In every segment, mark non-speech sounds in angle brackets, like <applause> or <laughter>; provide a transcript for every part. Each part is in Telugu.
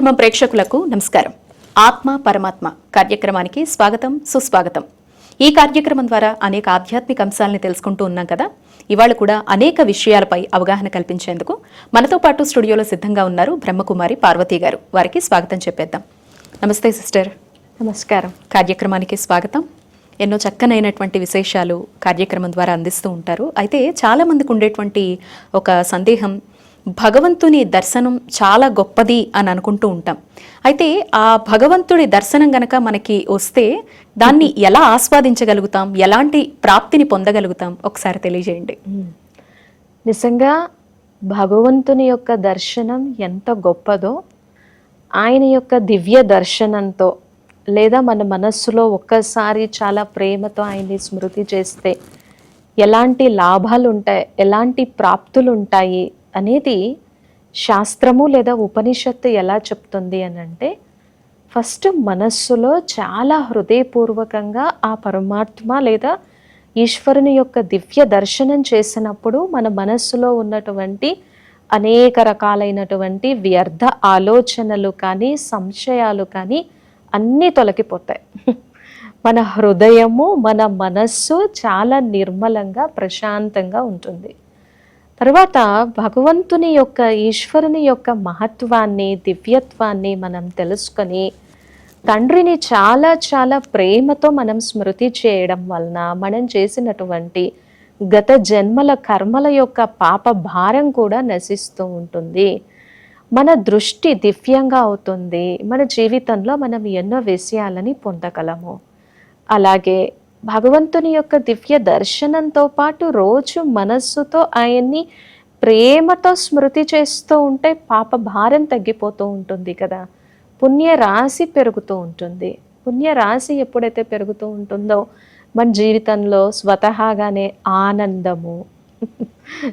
ధర్మం ప్రేక్షకులకు నమస్కారం. ఆత్మ పరమాత్మ కార్యక్రమానికి స్వాగతం సుస్వాగతం. ఈ కార్యక్రమం ద్వారా అనేక ఆధ్యాత్మిక అంశాలని తెలుసుకుంటూ ఉన్నాం కదా? ఇవాళ కూడా అనేక విషయాలపై అవగాహన కల్పించేందుకు మనతో పాటు స్టూడియోలో సిద్ధంగా ఉన్నారు బ్రహ్మకుమారి పార్వతి గారు. వారికి స్వాగతం చెప్పేద్దాం. నమస్తే సిస్టర్. నమస్కారం. కార్యక్రమానికి స్వాగతం. ఎన్నో చక్కనైనటువంటి విశేషాలు కార్యక్రమం ద్వారా అందిస్తూ ఉంటారు. అయితే చాలా మందికి ఉండేటువంటి ఒక సందేహం భగవంతుని దర్శనం చాలా గొప్పది అని అనుకుంటూ ఉంటాం. అయితే ఆ భగవంతుడి దర్శనం గనక మనకి వస్తే దాన్ని ఎలా ఆస్వాదించగలుగుతాం? ఎలాంటి ప్రాప్తిని పొందగలుగుతాం? ఒకసారి తెలియజేయండి. నిజంగా భగవంతుని యొక్క దర్శనం ఎంత గొప్పదో ఆయన యొక్క దివ్య దర్శనంతో లేదా మన మనస్సులో ఒక్కసారి చాలా ప్రేమతో ఆయన్ని స్మృతి చేస్తే ఎలాంటి లాభాలు ఉంటాయి ఎలాంటి ప్రాప్తులు ఉంటాయి అనేది శాస్త్రము లేదా ఉపనిషత్తు ఎలా చెప్తుంది అని అంటే ఫస్ట్ మనస్సులో చాలా హృదయపూర్వకంగా ఆ పరమాత్మ లేదా ఈశ్వరుని యొక్క దివ్య దర్శనం చేసినప్పుడు మన మనస్సులో ఉన్నటువంటి అనేక రకాలైనటువంటి వ్యర్థ ఆలోచనలు కానీ సంశయాలు కానీ అన్నీ తొలగిపోతాయి. మన హృదయము మన మనస్సు చాలా నిర్మలంగా ప్రశాంతంగా ఉంటుంది. తర్వాత భగవంతుని యొక్క ఈశ్వరుని యొక్క మహత్వాన్ని దివ్యత్వాన్ని మనం తెలుసుకొని తండ్రిని చాలా చాలా ప్రేమతో మనం స్మృతి చేయడం వలన మనం చేసినటువంటి గత జన్మల కర్మల యొక్క పాప భారం కూడా నశిస్తూ ఉంటుంది. మన దృష్టి దివ్యంగా అవుతుంది. మన జీవితంలో మనం ఎన్నో విషయాలని పొందగలము. అలాగే భగవంతుని యొక్క దివ్య దర్శనంతో పాటు రోజు మనస్సుతో ఆయన్ని ప్రేమతో స్మృతి చేస్తూ ఉంటే పాప భారం తగ్గిపోతూ ఉంటుంది కదా. పుణ్యరాశి పెరుగుతూ ఉంటుంది. పుణ్యరాశి ఎప్పుడైతే పెరుగుతూ ఉంటుందో మన జీవితంలో స్వతహాగానే ఆనందము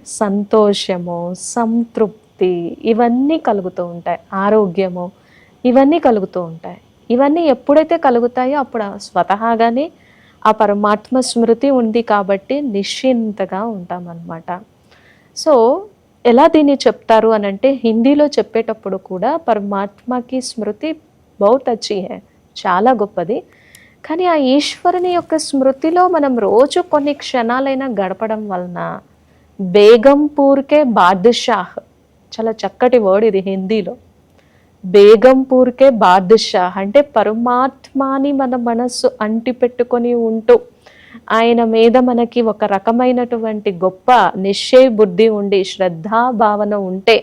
సంతోషము సంతృప్తి ఇవన్నీ కలుగుతూ ఉంటాయి. ఆరోగ్యము ఇవన్నీ కలుగుతూ ఉంటాయి. ఇవన్నీ ఎప్పుడైతే కలుగుతాయో అప్పుడు స్వతహాగానే ఆ పరమాత్మ స్మృతి ఉంది కాబట్టి నిశ్చింతగా ఉంటామన్నమాట. సో ఎలా దీన్ని చెప్తారు అని అంటే హిందీలో చెప్పేటప్పుడు కూడా పరమాత్మకి స్మృతి బౌత్ అచ్చి హే చాలా గొప్పది. కానీ ఆ ఈశ్వరుని యొక్క స్మృతిలో మనం రోజు కొన్ని క్షణాలైనా గడపడం వలన బేగంపూర్కే బాద్షాహ్ చాలా చక్కటి వర్డ్ ఇది హిందీలో. బేగంపూర్కే బాద్షాహ్ అంటే పరమాత్మాని మన మనస్సు అంటి పెట్టుకొని ఉంటూ ఆయన మీద మనకి ఒక రకమైనటువంటి గొప్ప నిశ్చయ బుద్ధి ఉండి శ్రద్ధా భావన ఉంటే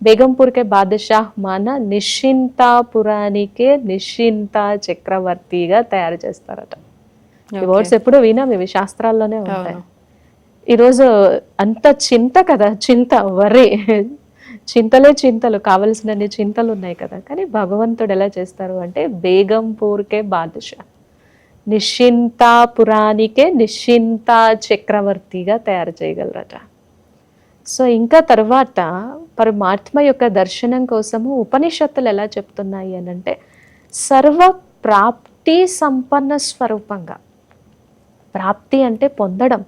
బేగంపూర్కే బాద్షాహ్ మన నిశ్చింతాపురానికే నిశ్చింత చక్రవర్తిగా తయారు చేస్తారట. ఈ వర్డ్స్ ఎప్పుడు వినాం ఇవి శాస్త్రాల్లోనే ఉంటాయి. ఈరోజు అంత చింత కదా చింత వరే. చింతలే చింతలు కావలసినన్ని చింతలు ఉన్నాయి కదా. కానీ భగవంతుడు ఎలా చేస్తారు అంటే బేగంపూర్కే బాదుషా. నిశ్చింతాపురానికే నిశ్చింత చక్రవర్తిగా తయారు చేయగలరట. సో ఇంకా తర్వాత పరమాత్మ యొక్క దర్శనం కోసము ఉపనిషత్తులు ఎలా చెప్తున్నాయి అని అంటే సర్వ ప్రాప్తి సంపన్న స్వరూపంగా. ప్రాప్తి అంటే పొందడం.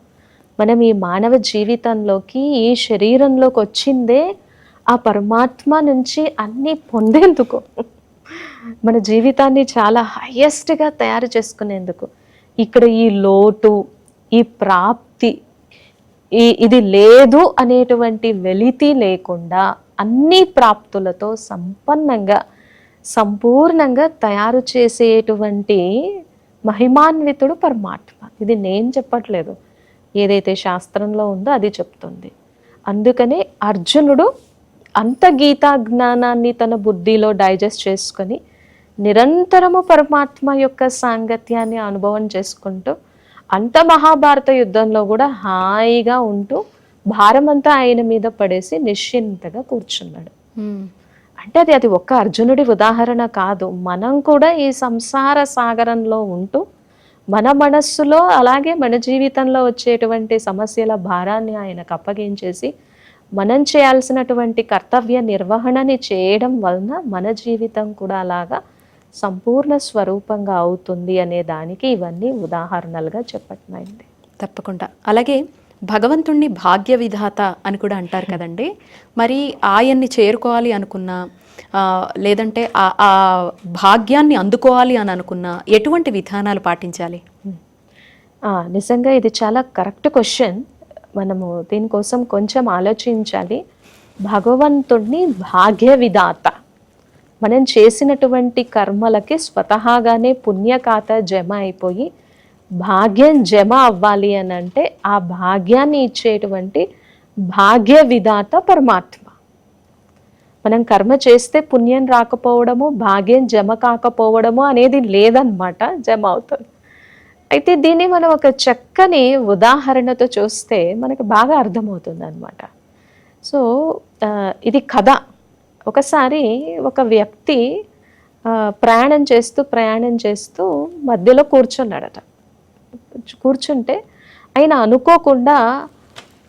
మనం ఈ మానవ జీవితంలోకి ఈ శరీరంలోకి వచ్చిందే ఆ పరమాత్మ నుంచి అన్నీ పొందేందుకు మన జీవితాన్ని చాలా హయ్యెస్ట్గా తయారు చేసుకునేందుకు ఇక్కడ ఈ లోటు ఈ ప్రాప్తి ఈ ఇది లేదు అనేటువంటి వెలితి లేకుండా అన్ని ప్రాప్తులతో సంపన్నంగా సంపూర్ణంగా తయారు చేసేటువంటి మహిమాన్వితుడు పరమాత్మ. ఇది నేను చెప్పట్లేదు. ఏదైతే శాస్త్రంలో ఉందో అది చెప్తుంది. అందుకనే అర్జునుడు అంత గీతా జ్ఞానాన్ని తన బుద్ధిలో డైజెస్ట్ చేసుకొని నిరంతరము పరమాత్మ యొక్క సాంగత్యాన్ని అనుభవం చేసుకుంటూ అంత మహాభారత యుద్ధంలో కూడా హాయిగా ఉంటూ భారమంతా ఆయన మీద పడేసి నిశ్చింతగా కూర్చున్నాడు. అంటే అది అది ఒక్క అర్జునుడి ఉదాహరణ కాదు. మనం కూడా ఈ సంసార సాగరంలో ఉంటూ మన మనస్సులో అలాగే మన జీవితంలో వచ్చేటువంటి సమస్యల భారాన్ని ఆయనకు అప్పగించేసి మనం చేయాల్సినటువంటి కర్తవ్య నిర్వహణని చేయడం వలన మన జీవితం కూడా అలాగా సంపూర్ణ స్వరూపంగా అవుతుంది అనే దానికి ఇవన్నీ ఉదాహరణలుగా చెప్పట్మైంది తప్పకుండా. అలాగే భగవంతుణ్ణి భాగ్య విధాత అని కూడా అంటారు కదండి. మరి ఆయన్ని చేరుకోవాలి అనుకున్నా లేదంటే ఆ ఆ భాగ్యాన్ని అందుకోవాలి అని అనుకున్న ఎటువంటి విధానాలు పాటించాలి? నిజంగా ఇది చాలా కరెక్ట్ క్వశ్చన్. మనము దీనికోసం కొంచెం ఆలోచించాలి. భగవంతుడిని భాగ్య విధాత. మనం చేసినటువంటి కర్మలకి స్వతహాగానే పుణ్యఖాత జమ అయిపోయి భాగ్యం జమ అవ్వాలి అని అంటే ఆ భాగ్యాన్ని ఇచ్చేటువంటి భాగ్య విధాత పరమాత్మ. మనం కర్మ చేస్తే పుణ్యం రాకపోవడము భాగ్యం జమ కాకపోవడము అనేది లేదన్నమాట జమ అవుతుంది. అయితే దీన్ని మనం ఒక చక్కని ఉదాహరణతో చూస్తే మనకు బాగా అర్థమవుతుంది అనమాట సో ఇది కథ. ఒకసారి ఒక వ్యక్తి ప్రయాణం చేస్తూ ప్రయాణం చేస్తూ మధ్యలో కూర్చున్నాడట. కూర్చుంటే ఆయన అనుకోకుండా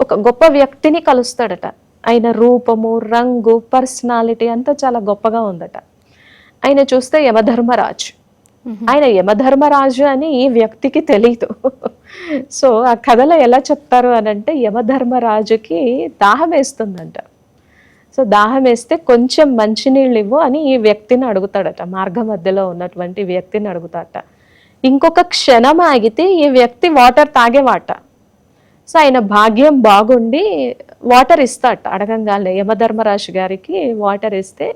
ఒక గొప్ప వ్యక్తిని కలుస్తాడట. ఆయన రూపము రంగు పర్సనాలిటీ అంతా చాలా గొప్పగా ఉందట. ఆయన చూస్తే యమధర్మరాజు. Mm-hmm. ఆయన యమధర్మరాజు అని ఈ వ్యక్తికి తెలీదు. <laughs> సో ఆ కథలో ఎలా చెప్తారు అని అంటే యమధర్మరాజుకి దాహం వేస్తుందంట. సో దాహం వేస్తే కొంచెం మంచినీళ్ళు ఇవ్వు అని ఈ వ్యక్తిని అడుగుతాడట. మార్గ మధ్యలో ఉన్నటువంటి వ్యక్తిని అడుగుతాడట. ఇంకొక క్షణం ఆగితే ఈ వ్యక్తి వాటర్ తాగేవాట. సో ఆయన భాగ్యం బాగుండి వాటర్ ఇస్తాట అడగంగానే యమధర్మరాజు గారికి వాటర్ ఇస్తే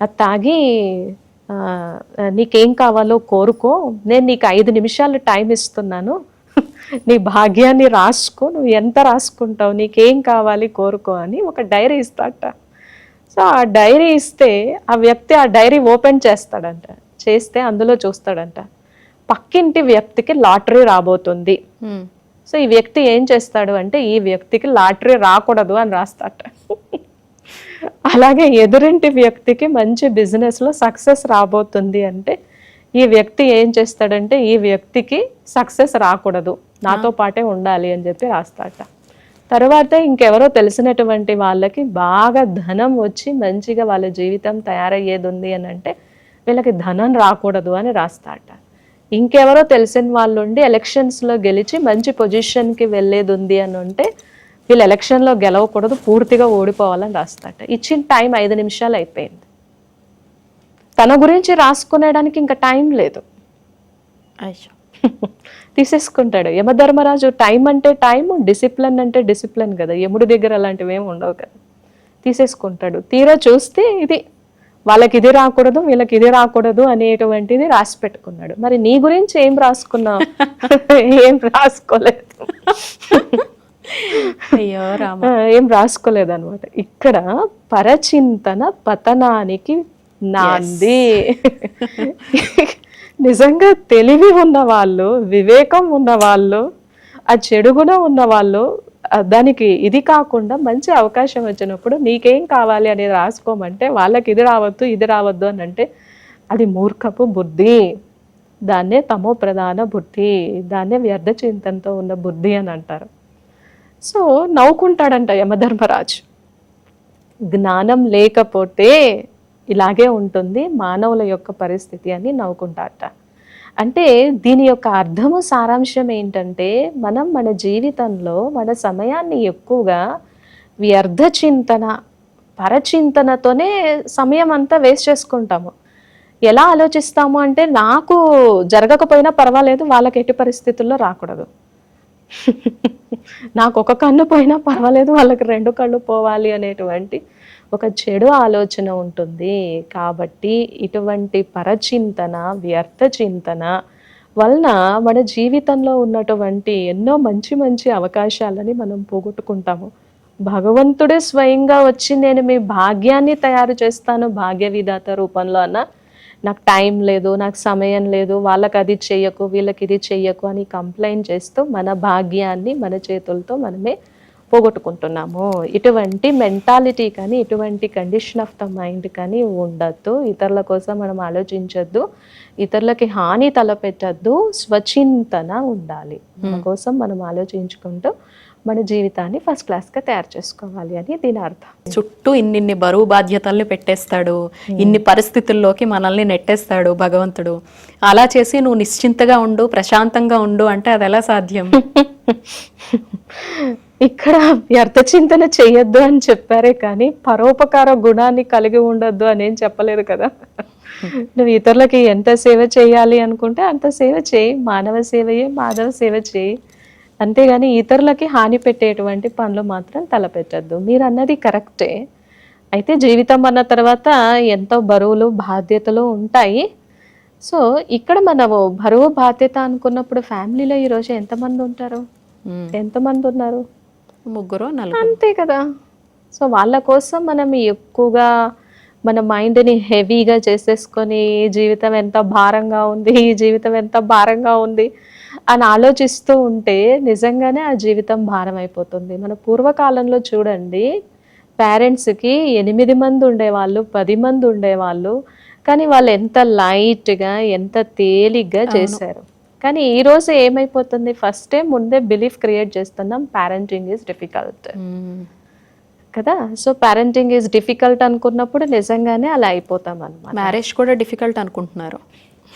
అది తాగి నీకేం కావాలో కోరుకో. నేను నీకు ఐదు నిమిషాలు టైం ఇస్తున్నాను. నీ భాగ్యాన్ని రాసుకో. నువ్వు ఎంత రాసుకుంటావు నీకేం కావాలి కోరుకో అని ఒక డైరీ ఇస్తాట సో ఆ డైరీ ఇస్తే ఆ వ్యక్తి ఆ డైరీ ఓపెన్ చేస్తాడంట. చేస్తే అందులో చూస్తాడంట. పక్కింటి వ్యక్తికి లాటరీ రాబోతుంది. సో ఈ వ్యక్తి ఏం చేస్తాడు అంటే ఈ వ్యక్తికి లాటరీ రాకూడదు అని రాస్తాట అలాగే ఎదురింటి వ్యక్తికి మంచి బిజినెస్లో సక్సెస్ రాబోతుంది అంటే ఈ వ్యక్తి ఏం చేస్తాడంటే ఈ వ్యక్తికి సక్సెస్ రాకూడదు. నాతో పాటే ఉండాలి అని చెప్పి రాస్తాట. తర్వాత ఇంకెవరో తెలిసినటువంటి వాళ్ళకి బాగా ధనం వచ్చి మంచిగా వాళ్ళ జీవితం తయారయ్యేది ఉంది అని అంటే వీళ్ళకి ధనం రాకూడదు అని రాస్తాట. ఇంకెవరో తెలిసిన వాళ్ళు ఉండి ఎలక్షన్స్లో గెలిచి మంచి పొజిషన్కి వెళ్ళేది ఉంది అని ఉంటే వీళ్ళు ఎలక్షన్లో గెలవకూడదు పూర్తిగా ఓడిపోవాలని రాస్తాట ఇచ్చిన టైం ఐదు నిమిషాలు అయిపోయింది. తన గురించి రాసుకునేడానికి ఇంకా టైం లేదు. అయ్యో. <laughs> తీసేసుకుంటాడు. యమధర్మరాజు టైం అంటే టైం డిసిప్లిన్ అంటే డిసిప్లిన్ కదా. యముడి దగ్గర అలాంటివి ఏమి ఉండవు కదా. తీసేసుకుంటాడు. తీరా చూస్తే ఇది వాళ్ళకి ఇది రాకూడదు వీళ్ళకి ఇది రాకూడదు అనేటువంటిది రాసి పెట్టుకున్నాడు. మరి నీ గురించి ఏం రాసుకున్నావు? <laughs> ఏం రాసుకోలేదు. <laughs> అయ్యో రామ. ఏం రాసుకోలేదు అనమాట ఇక్కడ పరచింతన పతనానికి నాంది. నిజంగా తెలివి ఉన్న వాళ్ళు వివేకం ఉన్న వాళ్ళు ఆ చెడు గుణం ఉన్న వాళ్ళు దానికి ఇది కాకుండా మంచి అవకాశం వచ్చినప్పుడు నీకేం కావాలి అనేది రాసుకోమంటే వాళ్ళకి ఇది రావద్దు ఇది రావద్దు అని అంటే అది మూర్ఖపు బుద్ధి. దాన్నే తమో ప్రధాన బుద్ధి. దాన్నే వ్యర్థ చింతనతో ఉన్న బుద్ధి అని అంటారు. సో నవ్వుకుంటాడంట యమధర్మరాజు. జ్ఞానం లేకపోతే ఇలాగే ఉంటుంది మానవుల యొక్క పరిస్థితి అని నవ్వుకుంటాడట అంటే దీని యొక్క అర్థము సారాంశం ఏంటంటే మనం మన జీవితంలో మన సమయాన్ని ఎక్కువగా వ్యర్థ చింతన పరచింతనతోనే సమయం అంతా వేస్ట్ చేసుకుంటాము. ఎలా ఆలోచిస్తాము అంటే నాకు జరగకపోయినా పర్వాలేదు వాళ్ళకి ఎట్టి పరిస్థితుల్లో రాకూడదు. <laughs> నాకు ఒక కన్ను పోయినా పర్వాలేదు వాళ్ళకి రెండు కళ్ళు పోవాలి అనేటువంటి ఒక చెడు ఆలోచన ఉంటుంది. కాబట్టి ఇటువంటి పరచింతన వ్యర్థ చింతన వలన మన జీవితంలో ఉన్నటువంటి ఎన్నో మంచి మంచి అవకాశాలని మనం పోగొట్టుకుంటాము. భగవంతుడే స్వయంగా వచ్చి నేను మీ భాగ్యాన్ని తయారు చేస్తాను భాగ్య విధాత రూపంలో అన్న నాకు టైం లేదు నాకు సమయం లేదు వాళ్ళకి అది చెయ్యకు వీళ్ళకి ఇది చెయ్యకు అని కంప్లైంట్ చేస్తూ మన భాగ్యాన్ని మన చేతులతో మనమే పోగొట్టుకుంటున్నాము. ఇటువంటి మెంటాలిటీ కానీ ఇటువంటి కండిషన్ ఆఫ్ ద మైండ్ కానీ ఉండద్దు. ఇతరుల కోసం మనం ఆలోచించొద్దు. ఇతరులకి హాని తలపెట్టద్దు. స్వచింతన ఉండాలి. మన కోసం మనం ఆలోచించుకుంటూ మన జీవితాన్ని ఫస్ట్ క్లాస్గా తయారు చేసుకోవాలి అని దీని అర్థం. చుట్టూ ఇన్నిన్ని బరువు బాధ్యతల్ని పెట్టేస్తాడు ఇన్ని పరిస్థితుల్లోకి మనల్ని నెట్టేస్తాడు భగవంతుడు. అలా చేసి నువ్వు నిశ్చింతగా ఉండు ప్రశాంతంగా ఉండు అంటే అది ఎలా సాధ్యం? <laughs> ఇక్కడ వ్యర్థ చింతన చెయ్యొద్దు అని చెప్పారే కానీ పరోపకార గుణాన్ని కలిగి ఉండొద్దు అని ఏం చెప్పలేదు కదా. <laughs> నువ్వు ఇతరులకి ఎంత సేవ చేయాలి అనుకుంటే అంత సేవ చేయి మానవ సేవయే మాధవ సేవ చేయి. అంతేగాని ఇతరులకి హాని పెట్టేటువంటి పనులు మాత్రం తలపెట్టద్దు. మీరు అన్నది కరెక్టే. అయితే జీవితం అన్న తర్వాత ఎంతో బరువులు బాధ్యతలు ఉంటాయి. సో ఇక్కడ మనము బరువు బాధ్యత అనుకున్నప్పుడు ఫ్యామిలీలో ఈరోజు ఎంతమంది ఉంటారు. ఎంతమంది ఉన్నారు? ముగ్గురు అంతే కదా. సో వాళ్ళ కోసం మనం ఎక్కువగా మన మైండ్ని హెవీగా చేసేసుకొని జీవితం ఎంత భారంగా ఉంది ఈ జీవితం ఎంత భారంగా ఉంది అని ఆలోచిస్తూ ఉంటే నిజంగానే ఆ జీవితం భారం అయిపోతుంది మన పూర్వకాలంలో చూడండి పేరెంట్స్కి ఎనిమిది మంది ఉండేవాళ్ళు పది మంది ఉండేవాళ్ళు కానీ వాళ్ళు ఎంత లైట్గా ఎంత తేలిగ్గా చేశారు. కానీ ఈ రోజు ఏమైపోతుంది? ఫస్ట్ టైం ముందే బిలీఫ్ క్రియేట్ చేస్తున్నాం పేరెంటింగ్ ఈజ్ డిఫికల్ట్. కదా? సో పేరెంటింగ్ ఈజ్ డిఫికల్ట్ అనుకున్నప్పుడు నిజంగానే అలా అయిపోతాం అనమాట మ్యారేజ్ కూడా డిఫికల్ట్ అనుకుంటున్నారు.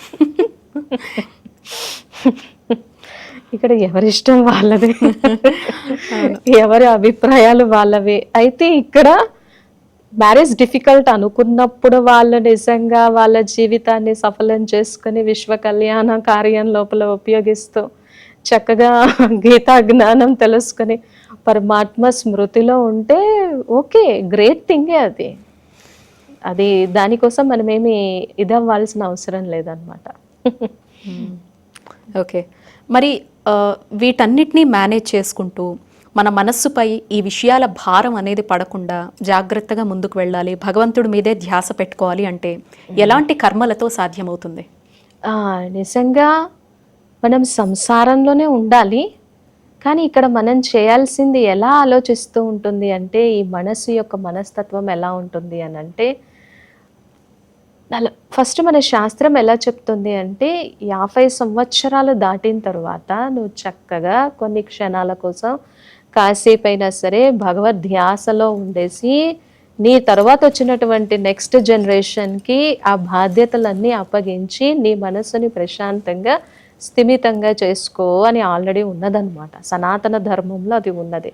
<laughs> ఇక్కడ ఎవరిష్టం వాళ్ళదే. ఎవరి అభిప్రాయాలు వాళ్ళవి. అయితే ఇక్కడ మ్యారేజ్ డిఫికల్ట్ అనుకున్నప్పుడు వాళ్ళు నిజంగా వాళ్ళ జీవితాన్ని సఫలం చేసుకుని విశ్వ కళ్యాణ కార్యం లోపల ఉపయోగిస్తూ చక్కగా గీతా జ్ఞానం తెలుసుకుని పరమాత్మ స్మృతిలో ఉంటే ఓకే గ్రేట్ థింగే అది. అది దానికోసం మనమేమి ఇదవ్వాల్సిన అవసరం లేదనమాట hmm. ఓకే. మరి వీటన్నిటినీ మేనేజ్ చేసుకుంటూ మన మనస్సుపై ఈ విషయాల భారం అనేది పడకుండా జాగ్రత్తగా ముందుకు వెళ్ళాలి భగవంతుడి మీదే ధ్యాస పెట్టుకోవాలి అంటే ఎలాంటి కర్మలతో సాధ్యమవుతుంది? నిజంగా మనం సంసారంలోనే ఉండాలి కానీ ఇక్కడ మనం చేయాల్సింది ఎలా ఆలోచిస్తూ ఉంటుంది అంటే ఈ మనసు యొక్క మనస్తత్వం ఎలా ఉంటుంది అని అంటే ఫస్ట్ మన శాస్త్రం ఎలా చెప్తుంది అంటే యాభై సంవత్సరాలు దాటిన తర్వాత నువ్వు చక్కగా కొన్ని క్షణాల కోసం కాసేపు అయినా సరే భగవద్ ధ్యాసలో ఉండేసి నీ తర్వాత వచ్చినటువంటి నెక్స్ట్ జనరేషన్కి ఆ బాధ్యతలన్నీ అప్పగించి నీ మనసుని ప్రశాంతంగా స్థిమితంగా చేసుకో అని ఆల్రెడీ ఉన్నదనమాట సనాతన ధర్మంలో అది ఉన్నది.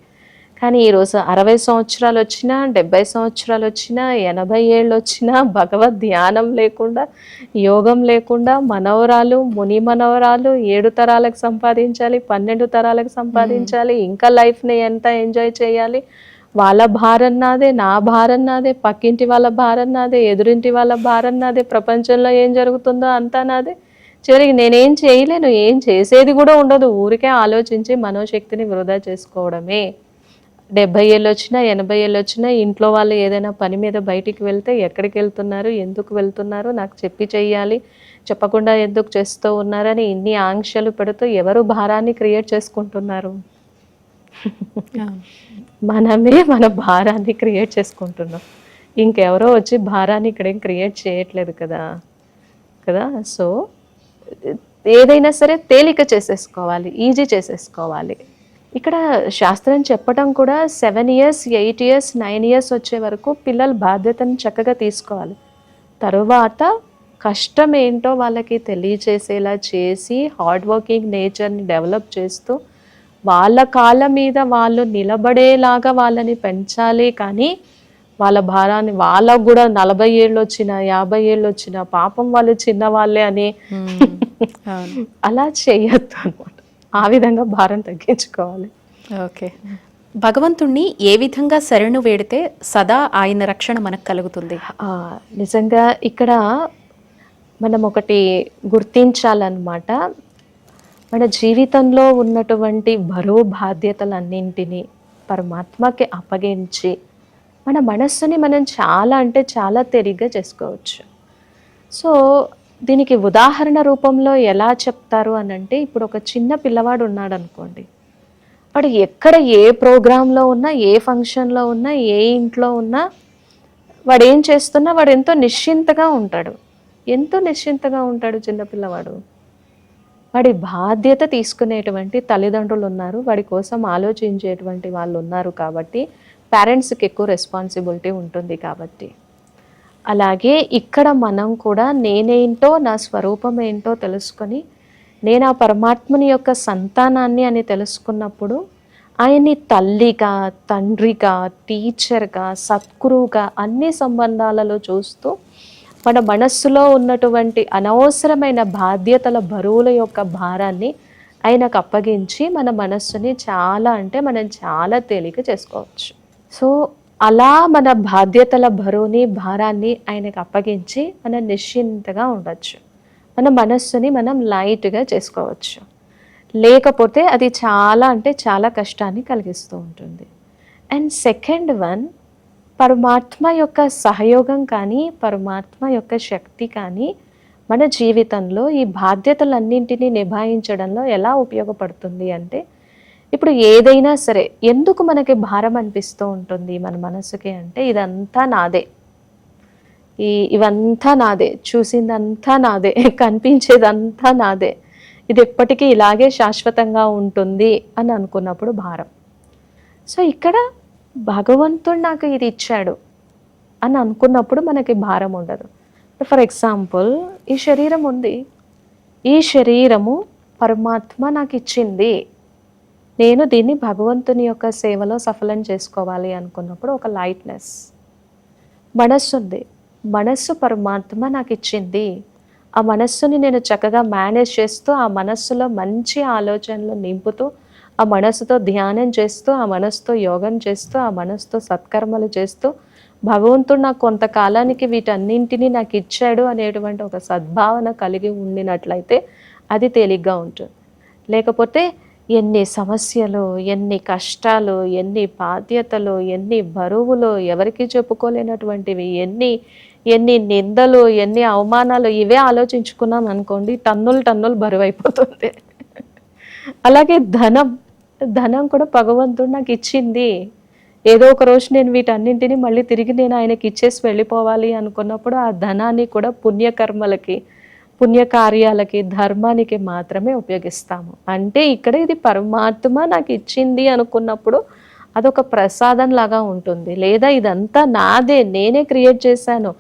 కానీ ఈరోజు అరవై సంవత్సరాలు వచ్చినా డెబ్బై సంవత్సరాలు వచ్చినా ఎనభై ఏళ్ళు వచ్చినా భగవద్ ధ్యానం లేకుండా యోగం లేకుండా మనవరాలు ముని మనవరాలు ఏడు తరాలకు సంపాదించాలి పన్నెండు తరాలకు సంపాదించాలి ఇంకా లైఫ్ని ఎంత ఎంజాయ్ చేయాలి? వాళ్ళ భారం నాదే నా భారం నాదే పక్కింటి వాళ్ళ భారం నాదే ఎదురింటి వాళ్ళ భారం నాదే ప్రపంచంలో ఏం జరుగుతుందో అంతా నాదే. చివరికి నేనేం చేయలేను ఏం చేసేది కూడా ఉండదు. ఊరికే ఆలోచించి మనోశక్తిని వృధా చేసుకోవడమే. డెబ్బై ఏళ్ళు వచ్చినా ఎనభై ఏళ్ళు వచ్చినా ఇంట్లో వాళ్ళు ఏదైనా పని మీద బయటికి వెళ్తే ఎక్కడికి వెళ్తున్నారు ఎందుకు వెళ్తున్నారు నాకు చెప్పి చెయ్యాలి చెప్పకుండా ఎందుకు చేస్తూ ఉన్నారని ఇన్ని ఆంక్షలు పెడుతూ ఎవరు భారాన్ని క్రియేట్ చేసుకుంటున్నారు? మనమే మన భారాన్ని క్రియేట్ చేసుకుంటున్నాం. ఇంకెవరో వచ్చి భారాన్ని ఇక్కడేం క్రియేట్ చేయట్లేదు కదా కదా? సో ఏదైనా సరే తేలిక చేసేసుకోవాలి ఈజీ చేసేసుకోవాలి. ఇక్కడ శాస్త్రం చెప్పడం కూడా seven years eight years nine years వచ్చే వరకు పిల్లలు బాధ్యతను చక్కగా తీసుకోవాలి. తరువాత కష్టం ఏంటో వాళ్ళకి తెలియచేసేలా చేసి హార్డ్ వర్కింగ్ నేచర్ని డెవలప్ చేస్తూ వాళ్ళ కాళ్ళ మీద వాళ్ళు నిలబడేలాగా వాళ్ళని పెంచాలి కానీ వాళ్ళ భారాన్ని వాళ్ళకు కూడా నలభై ఏళ్ళు వచ్చిన యాభై ఏళ్ళు వచ్చిన పాపం వాళ్ళు చిన్న వాళ్ళే అని <laughs> అలా చేయొద్దు అనమాట ఆ విధంగా భారం తగ్గించుకోవాలి. ఓకే. భగవంతుణ్ణి ఏ విధంగా శరణు వేడితే సదా ఆయన రక్షణ మనకు కలుగుతుంది? నిజంగా ఇక్కడ మనం ఒకటి గుర్తించాలన్నమాట. మన జీవితంలో ఉన్నటువంటి బరువు బాధ్యతలన్నింటినీ పరమాత్మకి అప్పగించి మన మనస్సుని మనం చాలా అంటే చాలా తేలిగ్గా చేసుకోవచ్చు. సో దీనికి ఉదాహరణ రూపంలో ఎలా చెప్తారు అని అంటే ఇప్పుడు ఒక చిన్న పిల్లవాడు ఉన్నాడు అనుకోండి వాడు ఎక్కడ ఏ ప్రోగ్రాంలో ఉన్నా ఏ ఫంక్షన్లో ఉన్నా ఏ ఇంట్లో ఉన్నా వాడు ఏం చేస్తున్నా వాడు ఎంతో నిశ్చింతగా ఉంటాడు. ఎంతో నిశ్చింతగా ఉంటాడు చిన్నపిల్లవాడు వాడి బాధ్యత తీసుకునేటువంటి తల్లిదండ్రులు ఉన్నారు వాడి కోసం ఆలోచించేటువంటి వాళ్ళు ఉన్నారు కాబట్టి పేరెంట్స్కి ఎక్కువ రెస్పాన్సిబిలిటీ ఉంటుంది కాబట్టి. అలాగే ఇక్కడ మనం కూడా నేనేంటో నా స్వరూపం ఏంటో తెలుసుకొని నేను ఆ పరమాత్మని యొక్క సంతానాన్ని అని తెలుసుకున్నప్పుడు ఆయన్ని తల్లిగా తండ్రిగా టీచర్గా సద్గురువుగా అన్ని సంబంధాలలో చూస్తూ మన మనస్సులో ఉన్నటువంటి అనవసరమైన బాధ్యతల బరువుల యొక్క భారాన్ని ఆయనకు అప్పగించి మన మనస్సుని చాలా అంటే మనం చాలా తేలిక చేసుకోవచ్చు. సో అలా మన బాధ్యతల బరువుని భారాన్ని ఆయనకు అప్పగించి మనం నిశ్చింతగా ఉండొచ్చు. మన మనస్సుని మనం లైట్గా చేసుకోవచ్చు. లేకపోతే అది చాలా అంటే చాలా కష్టాన్ని కలిగిస్తూ ఉంటుంది. అండ్ సెకండ్ వన్ పరమాత్మ యొక్క సహయోగం కానీ పరమాత్మ యొక్క శక్తి కానీ మన జీవితంలో ఈ బాధ్యతలన్నింటినీ నిభాయించడంలో ఎలా ఉపయోగపడుతుంది అంటే ఇప్పుడు ఏదైనా సరే ఎందుకు మనకి భారం అనిపిస్తూ ఉంటుంది మన మనసుకి అంటే ఇదంతా నాదే. ఈ ఇవంతా నాదే చూసిందంతా నాదే కనిపించేదంతా నాదే. ఇది ఎప్పటికీ ఇలాగే శాశ్వతంగా ఉంటుంది అని అనుకున్నప్పుడు భారం. సో ఇక్కడ భగవంతుడు నాకు ఇది ఇచ్చాడు అని అనుకున్నప్పుడు మనకి భారం ఉండదు. ఫర్ ఎగ్జాంపుల్ ఈ శరీరం ఉంది. ఈ శరీరము పరమాత్మ నాకు ఇచ్చింది. నేను దీన్ని భగవంతుని యొక్క సేవలో సఫలం చేసుకోవాలి అనుకున్నప్పుడు ఒక లైట్నెస్ మనస్సు ఉంది. మనస్సు పరమాత్మ నాకు ఇచ్చింది. ఆ మనస్సుని నేను చక్కగా మేనేజ్ చేస్తూ ఆ మనస్సులో మంచి ఆలోచనలు నింపుతూ ఆ మనస్సుతో ధ్యానం చేస్తూ ఆ మనస్సుతో యోగం చేస్తూ ఆ మనస్సుతో సత్కర్మలు చేస్తూ భగవంతుడు నాకు కొంతకాలానికి వీటన్నింటినీ నాకు ఇచ్చాడు అనేటువంటి ఒక సద్భావన కలిగి ఉండినట్లయితే అది తేలిగ్గా ఉంటుంది. లేకపోతే ఎన్ని సమస్యలు ఎన్ని కష్టాలు ఎన్ని బాధ్యతలు ఎన్ని బరువులు ఎవరికి చెప్పుకోలేనటువంటివి ఎన్ని ఎన్ని నిందలు ఎన్ని అవమానాలు ఇవే ఆలోచించుకున్నాం అనుకోండి టన్నులు టన్నులు బరువు అయిపోతుంది అలాగే ధనం ధనం కూడా భగవంతుడు నాకు ఇచ్చింది. ఏదో ఒక రోజు నేను వీటన్నింటినీ మళ్ళీ తిరిగి నేను ఆయనకి ఇచ్చేసి వెళ్ళిపోవాలి అనుకున్నప్పుడు ఆ ధనాన్ని కూడా పుణ్యకర్మలకి పుణ్యకార్యాలకి ధర్మానికి మాత్రమే ఉపయోగిస్తాము. అంటే ఇక్కడ ఇది పరమాత్మ నాకు ఇచ్చింది అనుకున్నప్పుడు అదొక ప్రసాదం లాగా ఉంటుంది. లేదా ఇదంతా నాదే నేనే క్రియేట్ చేశాను.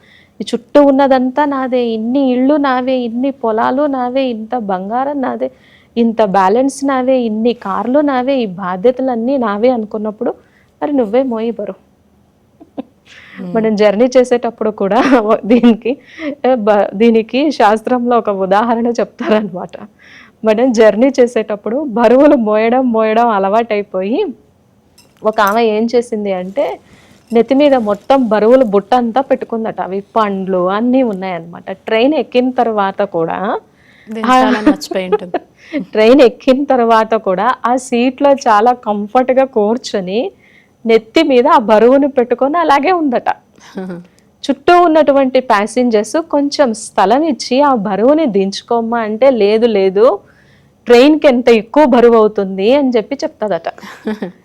ఈ చుట్టూ ఉన్నదంతా నాదే ఇన్ని ఇళ్ళు నావే ఇన్ని పొలాలు నావే ఇంత బంగారం నాదే ఇంత బ్యాలెన్స్ నావే ఇన్ని కార్లు నావే ఈ బాధ్యతలన్నీ నావే అనుకున్నప్పుడు మరి నువ్వే మోయబరు. మనం జర్నీ చేసేటప్పుడు కూడా <laughs> దీనికి దీనికి శాస్త్రంలో ఒక ఉదాహరణ చెప్తారనమాట మనం జర్నీ చేసేటప్పుడు బరువులు మోయడం మోయడం అలవాటైపోయి ఒక ఆమె ఏం చేసింది అంటే నెత్తి మీద మొత్తం బరువులు బుట్ట అంతా పెట్టుకుందట. అవి పండ్లు అన్నీ ఉన్నాయన్నమాట. ట్రైన్ ఎక్కిన తర్వాత కూడా <laughs> ట్రైన్ ఎక్కిన తర్వాత కూడా ఆ సీట్లో చాలా కంఫర్ట్గా కూర్చొని నెత్తి మీద ఆ బరువును పెట్టుకొని అలాగే ఉందట. చుట్టూ ఉన్నటువంటి ప్యాసింజర్స్ కొంచెం స్థలం ఇచ్చి ఆ బరువుని దించుకోమ్మా అంటే లేదు లేదు ట్రైన్కి ఎంత ఎక్కువ బరువు అవుతుంది అని చెప్పి చెప్తుందట.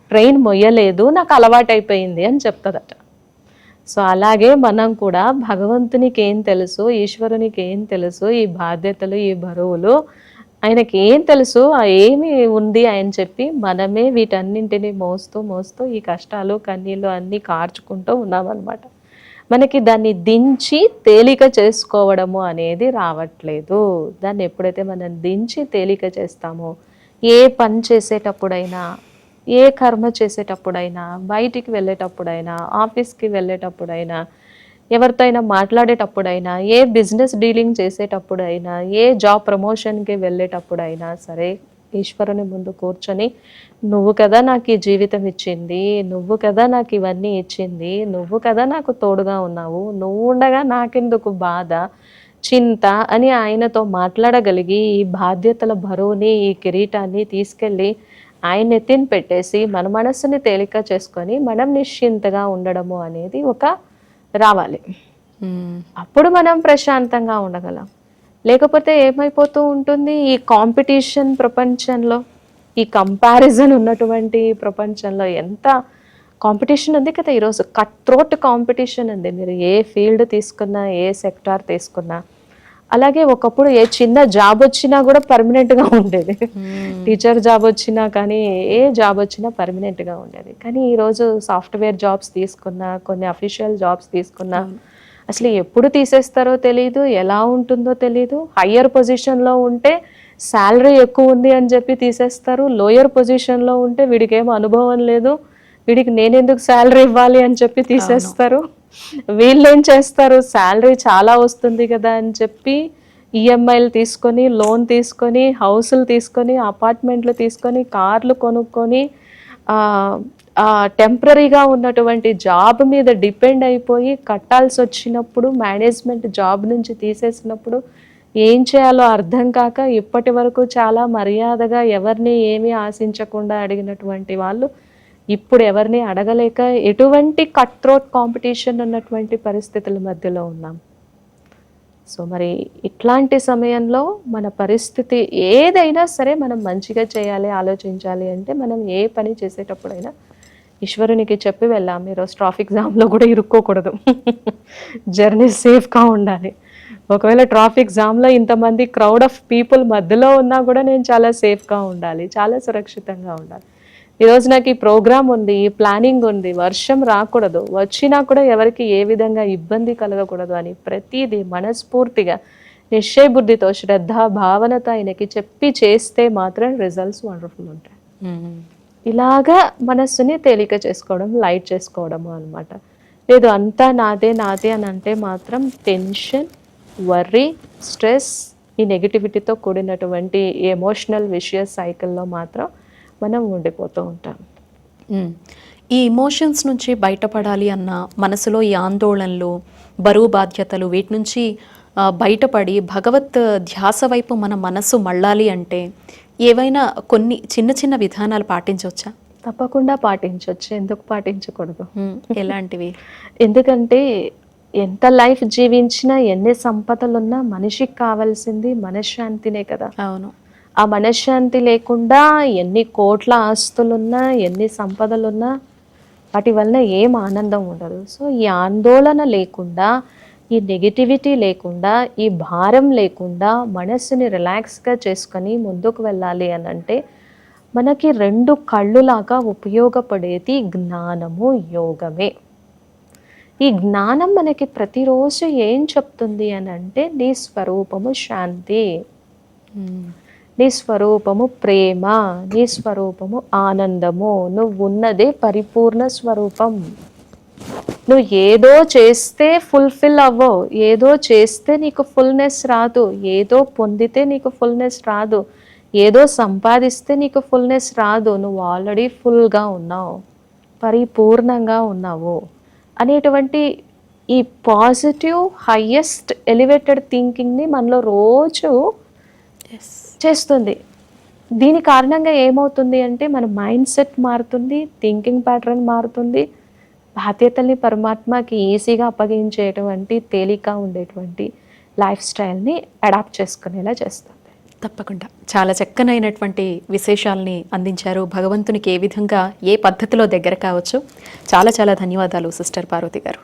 ట్రైన్ మొయ్యలేదు నాకు అలవాటైపోయింది అని చెప్తుందట. సో అలాగే మనం కూడా భగవంతునికి ఏం తెలుసు ఈశ్వరునికి ఏం తెలుసు ఈ బాధ్యతలు ఈ బరువులు ఆయనకి ఏం తెలుసు ఆ ఏమి ఉంది అని చెప్పి మనమే వీటన్నింటిని మోస్తూ మోస్తూ ఈ కష్టాలు కన్నీళ్ళు అన్నీ కార్చుకుంటూ ఉన్నామన్నమాట. మనకి దాన్ని దించి తేలిక చేసుకోవడము అనేది రావట్లేదు. దాన్ని ఎప్పుడైతే మనం దించి తేలిక చేస్తామో ఏ పని చేసేటప్పుడైనా ఏ కర్మ చేసేటప్పుడైనా బయటికి వెళ్ళేటప్పుడైనా ఆఫీస్కి వెళ్ళేటప్పుడైనా ఎవరితో అయినా మాట్లాడేటప్పుడైనా ఏ బిజినెస్ డీలింగ్ చేసేటప్పుడైనా ఏ జాబ్ ప్రమోషన్కి వెళ్ళేటప్పుడైనా సరే ఈశ్వరుని ముందు కూర్చొని నువ్వు కదా నాకు ఈ జీవితం ఇచ్చింది నువ్వు కదా నాకు ఇవన్నీ ఇచ్చింది నువ్వు కదా నాకు తోడుగా ఉన్నావు నువ్వు ఉండగా నాకెందుకు బాధ చింత అని ఆయనతో మాట్లాడగలిగి ఈ బాధ్యతల బరువుని ఈ కిరీటాన్ని తీసుకెళ్ళి ఆయన ఎత్తిని పెట్టేసి మన మనస్సుని తేలిక చేసుకొని మనం నిశ్చింతగా ఉండడము అనేది ఒక రావాలి. అప్పుడు మనం ప్రశాంతంగా ఉండగలం. లేకపోతే ఏమైపోతూ ఉంటుంది? ఈ కాంపిటీషన్ ప్రపంచంలో ఈ కంపారిజన్ ఉన్నటువంటి ప్రపంచంలో ఎంత కాంపిటీషన్ ఉంది కదా ఈరోజు. కట్ త్రోట్ కాంపిటీషన్ ఉంది. మీరు ఏ ఫీల్డ్ తీసుకున్నా ఏ సెక్టార్ తీసుకున్నా అలాగే ఒకప్పుడు ఏ చిన్న జాబ్ వచ్చినా కూడా పర్మనెంట్గా ఉండేది. టీచర్ జాబ్ వచ్చినా కానీ ఏ జాబ్ వచ్చినా పర్మనెంట్గా ఉండేది. కానీ ఈ రోజు సాఫ్ట్వేర్ జాబ్స్ తీసుకున్నా కొన్ని అఫీషియల్ జాబ్స్ తీసుకున్నా అసలు ఎప్పుడు తీసేస్తారో తెలియదు ఎలా ఉంటుందో తెలియదు హయ్యర్ పొజిషన్లో ఉంటే శాలరీ ఎక్కువ ఉంది అని చెప్పి తీసేస్తారు. లోయర్ పొజిషన్లో ఉంటే వీడికి ఏం అనుభవం లేదు. వీడికి నేనెందుకు శాలరీ ఇవ్వాలి అని చెప్పి తీసేస్తారు. వీళ్ళు ఏం చేస్తారు? శాలరీ చాలా వస్తుంది కదా అని చెప్పి ఈఎంఐలు తీసుకొని లోన్ తీసుకొని హౌసులు తీసుకొని అపార్ట్మెంట్లు తీసుకొని కార్లు కొనుక్కొని టెంపరీగా ఉన్నటువంటి జాబ్ మీద డిపెండ్ అయిపోయి కట్టాల్సి వచ్చినప్పుడు మేనేజ్మెంట్ జాబ్ నుంచి తీసేసినప్పుడు ఏం చేయాలో అర్థం కాక ఇప్పటి వరకు చాలా మర్యాదగా ఎవరిని ఏమీ ఆశించకుండా అడిగినటువంటి వాళ్ళు ఇప్పుడు ఎవరిని అడగలేక ఎటువంటి కట్ థ్రోట్ కాంపిటీషన్ ఉన్నటువంటి పరిస్థితుల మధ్యలో ఉన్నాం. సో మరి ఇట్లాంటి సమయంలో మన పరిస్థితి ఏదైనా సరే మనం మంచిగా చేయాలి ఆలోచించాలి అంటే మనం ఏ పని చేసేటప్పుడైనా ఈశ్వరునికి చెప్పి వెళ్ళాం. ఈరోజు ట్రాఫిక్ జామ్లో కూడా ఇరుక్కోకూడదు. <laughs> జర్నీ సేఫ్గా ఉండాలి. ఒకవేళ ట్రాఫిక్ జామ్లో ఇంతమంది క్రౌడ్ ఆఫ్ పీపుల్ మధ్యలో ఉన్నా కూడా నేను చాలా సేఫ్గా ఉండాలి చాలా సురక్షితంగా ఉండాలి. ఈరోజు నాకు ఈ ప్రోగ్రామ్ ఉంది ఈ ప్లానింగ్ ఉంది. వర్షం రాకూడదు. వచ్చినా కూడా ఎవరికి ఏ విధంగా ఇబ్బంది కలగకూడదు అని ప్రతిదీ మనస్ఫూర్తిగా నిశ్చయ బుద్ధితో శ్రద్ధ భావనతో ఆయనకి చెప్పి చేస్తే మాత్రం రిజల్ట్స్ వండర్ఫుల్ ఉంటాయి. ఇలాగా మనస్సుని తేలిక చేసుకోవడం లైట్ చేసుకోవడము అనమాట లేదు అంతా నాదే నాదే అని అంటే మాత్రం టెన్షన్ వర్రీ స్ట్రెస్ ఈ నెగిటివిటీతో కూడినటువంటి ఎమోషనల్ విషయస్ సైకిల్లో మాత్రం మనం ఉండిపోతూ ఉంటాం. ఈ ఇమోషన్స్ నుంచి బయటపడాలి అన్న మనసులో ఈ ఆందోళనలు బరువు బాధ్యతలు వీటి నుంచి బయటపడి భగవత్ ధ్యాస వైపు మన మనస్సు మళ్ళాలి అంటే ఏవైనా కొన్ని చిన్న చిన్న విధానాలు పాటించవచ్చా? తప్పకుండా పాటించవచ్చు. ఎందుకు పాటించకూడదు. ఎలాంటివి? <laughs> ఎందుకంటే ఎంత లైఫ్ జీవించినా ఎన్ని సంపదలున్నా మనిషికి కావాల్సింది మనశ్శాంతినే కదా. అవును. ఆ మనశ్శాంతి లేకుండా ఎన్ని కోట్ల ఆస్తులున్నా ఎన్ని సంపదలున్నా వాటి వలన ఏం ఆనందం ఉండదు. సో ఈ ఆందోళన లేకుండా ఈ నెగిటివిటీ లేకుండా ఈ భారం లేకుండా మనస్సుని రిలాక్స్గా చేసుకొని ముందుకు వెళ్ళాలి అని అంటే మనకి రెండు కళ్ళులాగా ఉపయోగపడేది జ్ఞానము యోగమే. ఈ జ్ఞానం మనకి ప్రతిరోజు ఏం చెప్తుంది అని అంటే నీ స్వరూపము శాంతి. Hmm. నీ స్వరూపము ప్రేమ నీ స్వరూపము ఆనందము. నువ్వు ఉన్నదే పరిపూర్ణ స్వరూపం. నువ్వు ఏదో చేస్తే ఫుల్ఫిల్ అవ్వవు. ఏదో చేస్తే నీకు ఫుల్నెస్ రాదు. ఏదో పొందితే నీకు ఫుల్నెస్ రాదు. ఏదో సంపాదిస్తే నీకు ఫుల్నెస్ రాదు. నువ్వు ఆల్రెడీ ఫుల్గా ఉన్నావు. పరిపూర్ణంగా ఉన్నావు. అనేటువంటి ఈ పాజిటివ్ హయ్యెస్ట్ ఎలివేటెడ్ థింకింగ్ని మనలో రోజు ఎస్ చేస్తుంది దీని కారణంగా ఏమవుతుంది అంటే మన మైండ్ సెట్ మారుతుంది థింకింగ్ ప్యాటర్న్ మారుతుంది. బాధ్యతల్ని పరమాత్మకి ఈజీగా అప్పగించేటువంటి తేలిక ఉండేటువంటి లైఫ్ స్టైల్ని అడాప్ట్ చేసుకునేలా చేస్తుంది. తప్పకుండా. చాలా చక్కనైనటువంటి విశేషాలని అందించారు. భగవంతునికి ఏ విధంగా ఏ పద్ధతిలో దగ్గర కావచ్చు చాలా చాలా ధన్యవాదాలు సిస్టర్ పార్వతి గారు.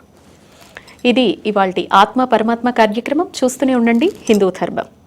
ఇది ఇవాళ ఆత్మ పరమాత్మ కార్యక్రమం. చూస్తూనే ఉండండి. హిందూ ధర్మం.